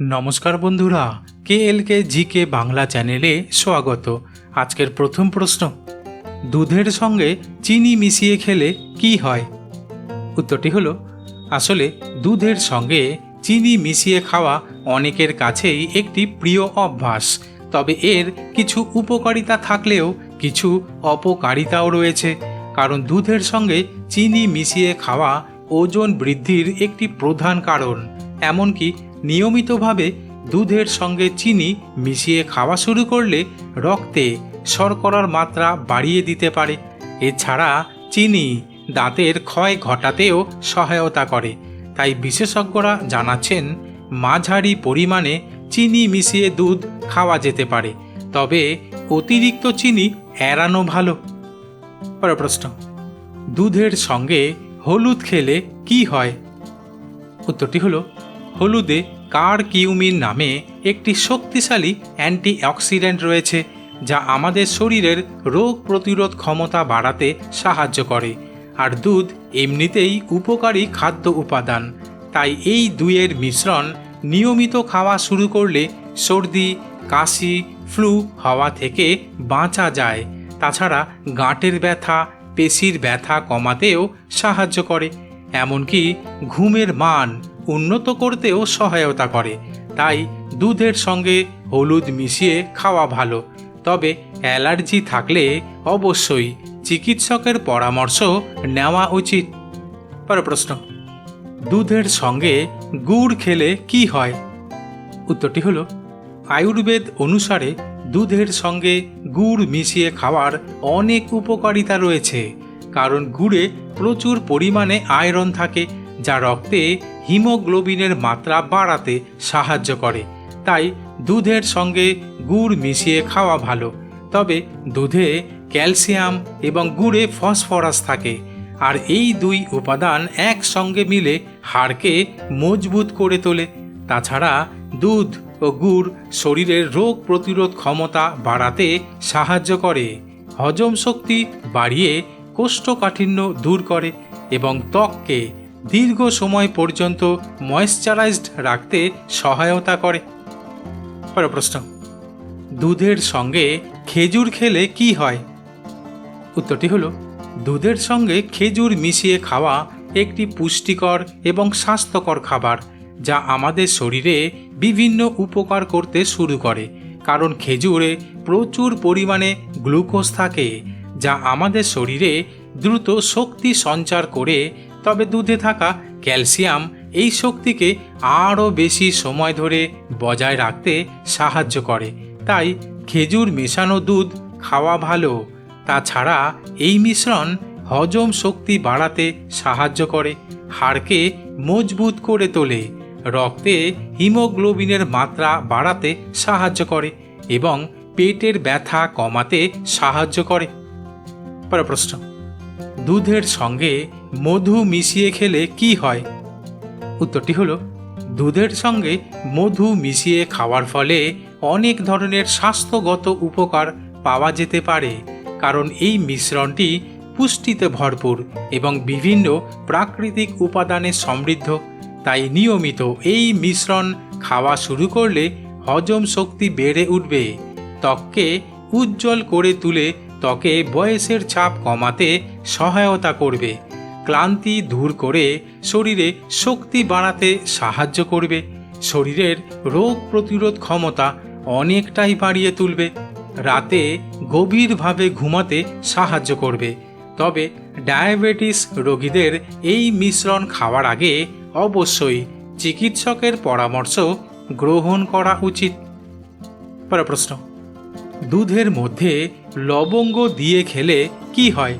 নমস্কার বন্ধুরা কে এল কে জি কে বাংলা চ্যানেলে স্বাগত। আজকের প্রথম প্রশ্ন, দুধের সঙ্গে চিনি মিশিয়ে খেলে কি হয়? উত্তরটি হলো, আসলে দুধের সঙ্গে চিনি মিশিয়ে খাওয়া অনেকের কাছেই একটি প্রিয় অভ্যাস, তবে এর কিছু উপকারিতা থাকলেও কিছু অপকারিতাও রয়েছে, কারণ দুধের সঙ্গে চিনি মিশিয়ে খাওয়া ওজন বৃদ্ধির একটি প্রধান কারণ, এমনকি নিয়মিতভাবে দুধের সঙ্গে চিনি মিশিয়ে খাওয়া শুরু করলে রক্তে শর্করার মাত্রা বাড়িয়ে দিতে পারে। এছাড়া চিনি দাঁতের ক্ষয় ঘটাতেও সহায়তা করে। তাই বিশেষজ্ঞরা জানাচ্ছেন, মাঝারি পরিমাণে চিনি মিশিয়ে দুধ খাওয়া যেতে পারে, তবে অতিরিক্ত চিনি এড়ানো ভালো। পরের প্রশ্ন, দুধের সঙ্গে হলুদ খেলে কি হয়? উত্তরটি হলো হলুদে কার কিউমিন নামে একটি শক্তিশালী অ্যান্টিঅক্সিডেন্ট রয়েছে, যা আমাদের শরীরের রোগ প্রতিরোধ ক্ষমতা বাড়াতে সাহায্য করে। আর দুধ এমনিতেই উপকারী খাদ্য উপাদান। তাই এই দুইয়ের মিশ্রণ নিয়মিত খাওয়া শুরু করলে সর্দি, কাশি, ফ্লু হওয়া থেকে বাঁচা যায়। তাছাড়া গাঁটের ব্যথা, পেশির ব্যথা কমাতেও সাহায্য করে। এমনকি ঘুমের মান উন্নত করতেও সহায়তা করে। তাই দুধের সঙ্গে হলুদ মিশিয়ে খাওয়া ভালো। তবে অ্যালার্জি থাকলে অবশ্যই চিকিৎসকের পরামর্শ নেওয়া উচিত। পর প্রশ্ন, দুধের সঙ্গে গুড় খেলে কি হয়? উত্তরটি হলো, আয়ুর্বেদ অনুসারে দুধের সঙ্গে গুড় মিশিয়ে খাওয়ার অনেক উপকারিতা রয়েছে। কারণ গুড়ে প্রচুর পরিমাণে আয়রন থাকে, যা রক্তে হিমোগ্লোবিনের মাত্রা বাড়াতে সাহায্য করে। তাই দুধের সঙ্গে গুড় মিশিয়ে খাওয়া ভালো। তবে দুধে ক্যালসিয়াম এবং গুড়ে ফসফরাস থাকে। আর এই দুই উপাদান একসঙ্গে মিলে হাড়কে মজবুত করে তোলে। তাছাড়া দুধ ও গুড় শরীরের রোগ প্রতিরোধ ক্ষমতা বাড়াতে সাহায্য করে। হজম শক্তি বাড়িয়ে কোষ্ঠকাঠিন্য দূর করে এবং ত্বককে দীর্ঘ সময় পর্যন্ত ময়েশ্চারাইজড রাখতে সহায়তা করে। পরের প্রশ্ন, দুধের সঙ্গে খেজুর খেলে কি হয়? উত্তরটি হলো, দুধের সঙ্গে খেজুর মিশিয়ে খাওয়া একটি পুষ্টিকর এবং স্বাস্থ্যকর খাবার যা আমাদের শরীরে বিভিন্ন উপকার করতে শুরু করে, কারণ খেজুরে প্রচুর পরিমাণে গ্লুকোজ থাকে যা আমাদের শরীরে দ্রুত শক্তি সঞ্চার করে তবে দুধে থাকা ক্যালসিয়াম এই শক্তিকে আরও বেশি সময় ধরে বজায় রাখতে সাহায্য করে। তাই খেজুর মেশানো দুধ খাওয়া ভালো। তাছাড়া এই মিশ্রণ হজম শক্তি বাড়াতে সাহায্য করে, হাড়কে মজবুত করে তোলে, রক্তে হিমোগ্লোবিনের মাত্রা বাড়াতে সাহায্য করে এবং পেটের ব্যথা কমাতে সাহায্য করে। পরের প্রশ্ন। দুধের সঙ্গে মধু মিশিয়ে খেলে কি হয়? উত্তরটি হলো, দুধের সঙ্গে মধু মিশিয়ে খাওয়ার ফলে অনেক ধরনের স্বাস্থ্যগত উপকার পাওয়া যেতে পারে, কারণ এই মিশ্রণটি পুষ্টিতে ভরপুর এবং বিভিন্ন প্রাকৃতিক উপাদানে সমৃদ্ধ। তাই নিয়মিত এই মিশ্রণ খাওয়া শুরু করলে হজম শক্তি বেড়ে উঠবে, ত্বককে উজ্জ্বল করে তুলে ত্বকে বয়সের ছাপ কমাতে সহায়তা করবে। ক্লান্তি দূর করে শরীরে শক্তি বাড়াতে সাহায্য করবে। শরীরের রোগ প্রতিরোধ ক্ষমতা অনেকটাই বাড়িয়ে তুলবে। রাতে গভীরভাবে ঘুমাতে সাহায্য করবে। তবে ডায়াবেটিস রোগীদের এই মিশ্রণ খাওয়ার আগে অবশ্যই চিকিৎসকের পরামর্শ গ্রহণ করা উচিত। পরের প্রশ্ন। দুধের মধ্যে লবঙ্গ দিয়ে খেলে কি হয়?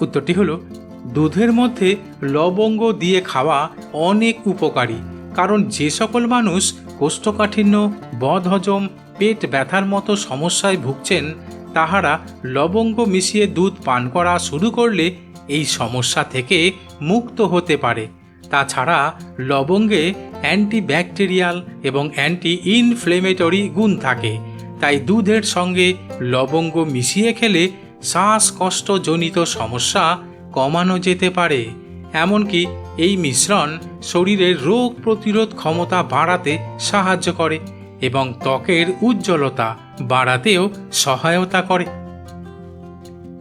উত্তরটি হলো, দুধের মধ্যে লবঙ্গ দিয়ে খাওয়া অনেক উপকারী, কারণ যে সকল মানুষ কোষ্ঠকাঠিন্য, বদহজম, পেট ব্যথার মতো সমস্যায় ভুগছেন, তাহারা লবঙ্গ মিশিয়ে দুধ পান করা শুরু করলে এই সমস্যা থেকে মুক্ত হতে পারে। তাছাড়া লবঙ্গে অ্যান্টিব্যাকটেরিয়াল এবং অ্যান্টি ইনফ্লেমেটরি গুণ থাকে। তাই দুধের সঙ্গে লবঙ্গ মিশিয়ে খেলে শ্বাসকষ্টজনিত সমস্যা কমানো যেতে পারে। এমনকি এই মিশ্রণ শরীরের রোগ প্রতিরোধ ক্ষমতা বাড়াতে সাহায্য করে এবং ত্বকের উজ্জ্বলতা বাড়াতেও সহায়তা করে।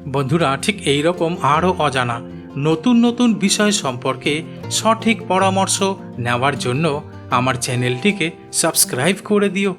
বন্ধুরা, ঠিক এই রকম আরও অজানা, নতুন নতুন বিষয় সম্পর্কে সঠিক পরামর্শ নেওয়ার জন্য আমার চ্যানেলটিকে সাবস্ক্রাইব করে দিও।